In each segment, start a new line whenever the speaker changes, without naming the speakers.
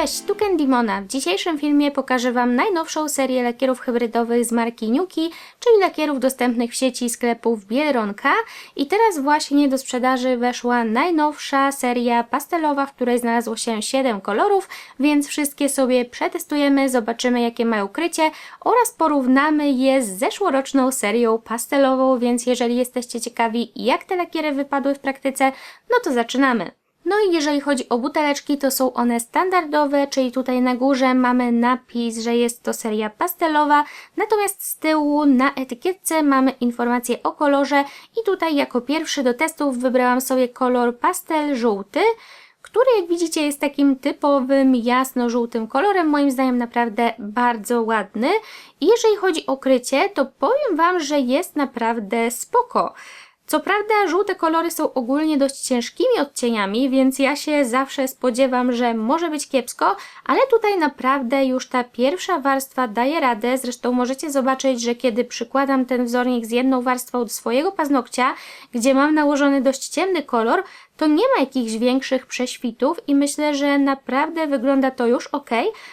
Cześć, tu Candymona. W dzisiejszym filmie pokażę Wam najnowszą serię lakierów hybrydowych z marki Nuki, czyli lakierów dostępnych w sieci sklepów Biedronka. I teraz właśnie do sprzedaży weszła najnowsza seria pastelowa, w której znalazło się 7 kolorów, więc wszystkie sobie przetestujemy, zobaczymy jakie mają krycie oraz porównamy je z zeszłoroczną serią pastelową, więc jeżeli jesteście ciekawi jak te lakiery wypadły w praktyce, no to zaczynamy. No i jeżeli chodzi o buteleczki, to są one standardowe, czyli tutaj na górze mamy napis, że jest to seria pastelowa, natomiast z tyłu na etykietce mamy informację o kolorze i tutaj jako pierwszy do testów wybrałam sobie kolor pastel żółty, który jak widzicie jest takim typowym jasno-żółtym kolorem, moim zdaniem naprawdę bardzo ładny. I jeżeli chodzi o krycie, to powiem Wam, że jest naprawdę spoko. Co prawda żółte kolory są ogólnie dość ciężkimi odcieniami, więc ja się zawsze spodziewam, że może być kiepsko, ale tutaj naprawdę już ta pierwsza warstwa daje radę. Zresztą możecie zobaczyć, że kiedy przykładam ten wzornik z jedną warstwą do swojego paznokcia, gdzie mam nałożony dość ciemny kolor, to nie ma jakichś większych prześwitów i myślę, że naprawdę wygląda to już ok.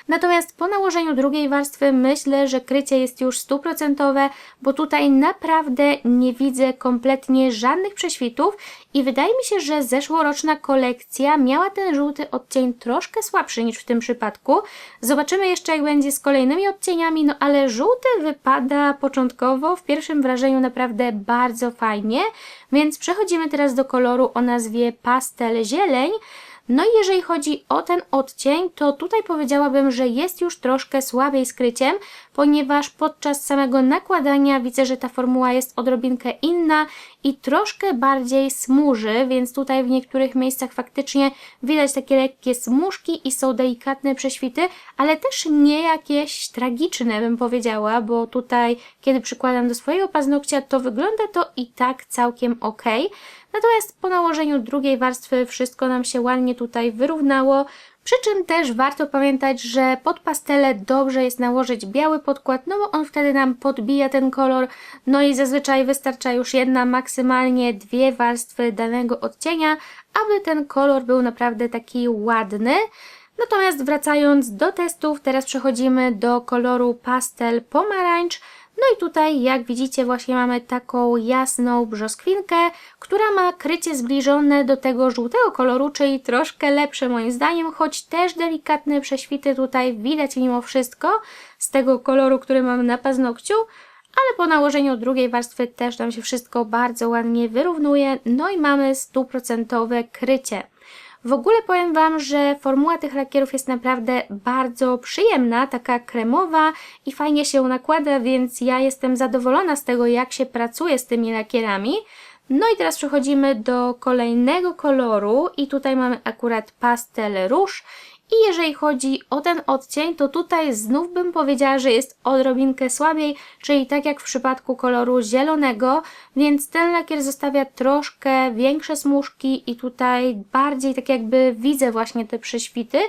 Natomiast po nałożeniu drugiej warstwy myślę, że krycie jest już stuprocentowe, bo tutaj naprawdę nie widzę kompletnie żadnych prześwitów i wydaje mi się, że zeszłoroczna kolekcja miała ten żółty odcień troszkę słabszy niż w tym przypadku. Zobaczymy jeszcze jak będzie z kolejnymi odcieniami, no ale żółty wypada początkowo w pierwszym wrażeniu naprawdę bardzo fajnie, więc przechodzimy teraz do koloru o nazwie pastel zieleń. No i jeżeli chodzi o ten odcień, to tutaj powiedziałabym, że jest już troszkę słabiej skryciem, ponieważ podczas samego nakładania widzę, że ta formuła jest odrobinkę inna i troszkę bardziej smuży, więc tutaj w niektórych miejscach faktycznie widać takie lekkie smużki i są delikatne prześwity, ale też nie jakieś tragiczne bym powiedziała, bo tutaj kiedy przykładam do swojego paznokcia, to wygląda to i tak całkiem ok. Natomiast po nałożeniu drugiej warstwy wszystko nam się ładnie tutaj wyrównało, przy czym też warto pamiętać, że pod pastelę dobrze jest nałożyć biały podkład, no bo on wtedy nam podbija ten kolor, no i zazwyczaj wystarcza już jedna, maksymalnie dwie warstwy danego odcienia, aby ten kolor był naprawdę taki ładny. Natomiast wracając do testów, teraz przechodzimy do koloru pastel pomarańcz, no i tutaj, jak widzicie, właśnie mamy taką jasną brzoskwinkę, która ma krycie zbliżone do tego żółtego koloru, czyli troszkę lepsze moim zdaniem, choć też delikatne prześwity tutaj widać mimo wszystko z tego koloru, który mam na paznokciu, ale po nałożeniu drugiej warstwy też nam się wszystko bardzo ładnie wyrównuje, no i mamy stuprocentowe krycie. W ogóle powiem Wam, że formuła tych lakierów jest naprawdę bardzo przyjemna, taka kremowa i fajnie się nakłada, więc ja jestem zadowolona z tego, jak się pracuje z tymi lakierami. No i teraz przechodzimy do kolejnego koloru i tutaj mamy akurat pastel róż i jeżeli chodzi o ten odcień, to tutaj znów bym powiedziała, że jest odrobinkę słabiej, czyli tak jak w przypadku koloru zielonego, więc ten lakier zostawia troszkę większe smużki i tutaj bardziej tak jakby widzę właśnie te prześwity,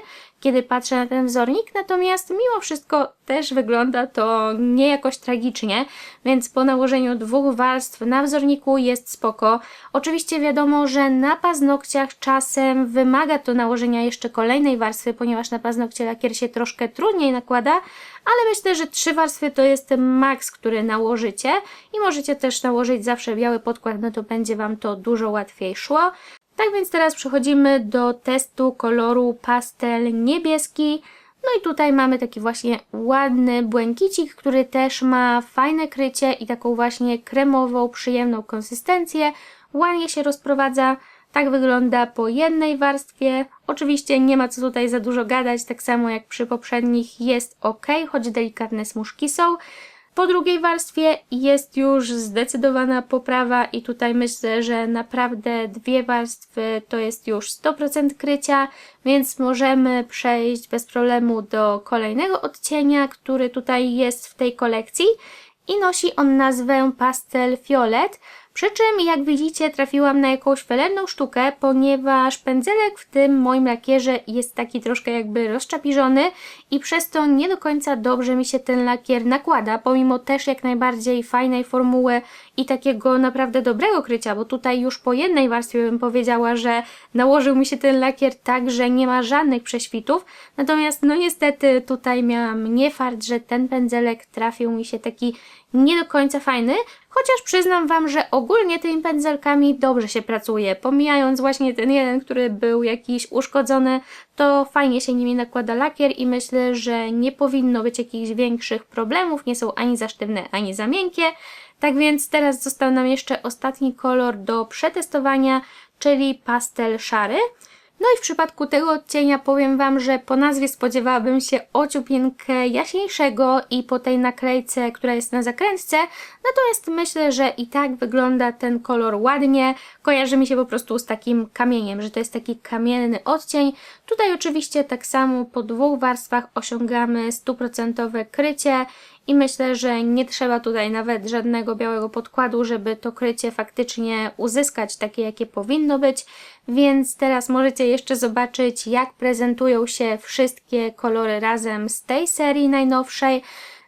kiedy patrzę na ten wzornik, natomiast mimo wszystko też wygląda to nie jakoś tragicznie, więc po nałożeniu dwóch warstw na wzorniku jest spoko. Oczywiście wiadomo, że na paznokciach czasem wymaga to nałożenia jeszcze kolejnej warstwy, ponieważ na paznokcie lakier się troszkę trudniej nakłada, ale myślę, że trzy warstwy to jest maks, który nałożycie i możecie też nałożyć zawsze biały podkład, no to będzie Wam to dużo łatwiej szło. Tak więc teraz przechodzimy do testu koloru pastel niebieski. No i tutaj mamy taki właśnie ładny błękicik, który też ma fajne krycie i taką właśnie kremową, przyjemną konsystencję. Ładnie się rozprowadza. Tak wygląda po jednej warstwie. Oczywiście nie ma co tutaj za dużo gadać, tak samo jak przy poprzednich jest ok, choć delikatne smuszki są. Po drugiej warstwie jest już zdecydowana poprawa i tutaj myślę, że naprawdę dwie warstwy to jest już 100% krycia, więc możemy przejść bez problemu do kolejnego odcienia, który tutaj jest w tej kolekcji i nosi on nazwę Pastel Fiolet. Przy czym, jak widzicie, trafiłam na jakąś felerną sztukę, ponieważ pędzelek w tym moim lakierze jest taki troszkę jakby rozczapiżony i przez to nie do końca dobrze mi się ten lakier nakłada, pomimo też jak najbardziej fajnej formuły i takiego naprawdę dobrego krycia, bo tutaj już po jednej warstwie bym powiedziała, że nałożył mi się ten lakier tak, że nie ma żadnych prześwitów, natomiast no niestety tutaj miałam nie fart, że ten pędzelek trafił mi się taki nie do końca fajny, chociaż przyznam Wam, że ogólnie tymi pędzelkami dobrze się pracuje. Pomijając właśnie ten jeden, który był jakiś uszkodzony, to fajnie się nimi nakłada lakier i myślę, że nie powinno być jakichś większych problemów, nie są ani za sztywne, ani za miękkie. Tak więc teraz został nam jeszcze ostatni kolor do przetestowania, czyli pastel szary. No i w przypadku tego odcienia powiem Wam, że po nazwie spodziewałabym się ociupinkę jaśniejszego i po tej naklejce, która jest na zakrętce, natomiast myślę, że i tak wygląda ten kolor ładnie, kojarzy mi się po prostu z takim kamieniem, że to jest taki kamienny odcień. Tutaj oczywiście tak samo po dwóch warstwach osiągamy stuprocentowe krycie i myślę, że nie trzeba tutaj nawet żadnego białego podkładu, żeby to krycie faktycznie uzyskać takie, jakie powinno być. Więc teraz możecie jeszcze zobaczyć, jak prezentują się wszystkie kolory razem z tej serii najnowszej.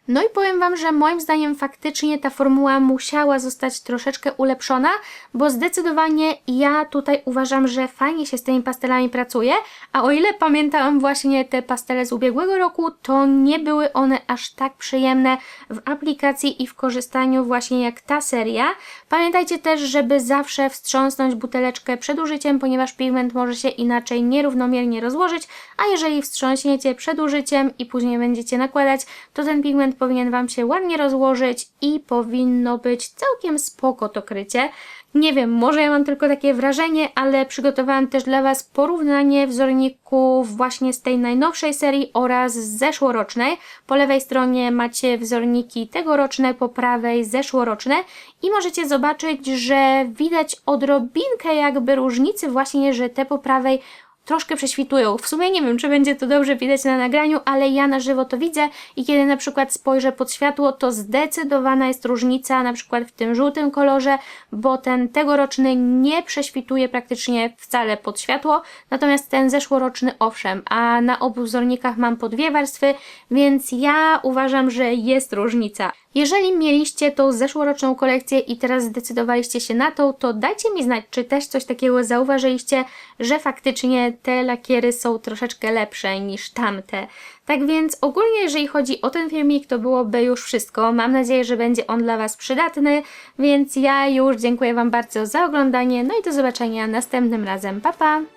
No i powiem Wam, że moim zdaniem faktycznie ta formuła musiała zostać troszeczkę ulepszona, bo zdecydowanie ja tutaj uważam, że fajnie się z tymi pastelami pracuje, a o ile pamiętałam właśnie te pastele z ubiegłego roku, to nie były one aż tak przyjemne w aplikacji i w korzystaniu właśnie jak ta seria. Pamiętajcie też, żeby zawsze wstrząsnąć buteleczkę przed użyciem, ponieważ pigment może się inaczej nierównomiernie rozłożyć, a jeżeli wstrząśniecie przed użyciem i później będziecie nakładać, to ten powinien Wam się ładnie rozłożyć i powinno być całkiem spoko to krycie. Nie wiem, może ja mam tylko takie wrażenie, ale przygotowałam też dla Was porównanie wzorników właśnie z tej najnowszej serii oraz z zeszłorocznej. Po lewej stronie macie wzorniki tegoroczne, po prawej zeszłoroczne i możecie zobaczyć, że widać odrobinkę jakby różnicy właśnie, że te po prawej troszkę prześwitują. W sumie nie wiem, czy będzie to dobrze widać na nagraniu, ale ja na żywo to widzę i kiedy na przykład spojrzę pod światło, to zdecydowana jest różnica na przykład w tym żółtym kolorze, bo ten tegoroczny nie prześwituje praktycznie wcale pod światło, natomiast ten zeszłoroczny owszem, a na obu wzornikach mam po dwie warstwy, więc ja uważam, że jest różnica. Jeżeli mieliście tą zeszłoroczną kolekcję i teraz zdecydowaliście się na tą, to dajcie mi znać, czy też coś takiego zauważyliście, że faktycznie te lakiery są troszeczkę lepsze niż tamte. Tak więc ogólnie jeżeli chodzi o ten filmik, to byłoby już wszystko. Mam nadzieję, że będzie on dla Was przydatny, więc ja już dziękuję Wam bardzo za oglądanie, no i do zobaczenia następnym razem. Pa, pa!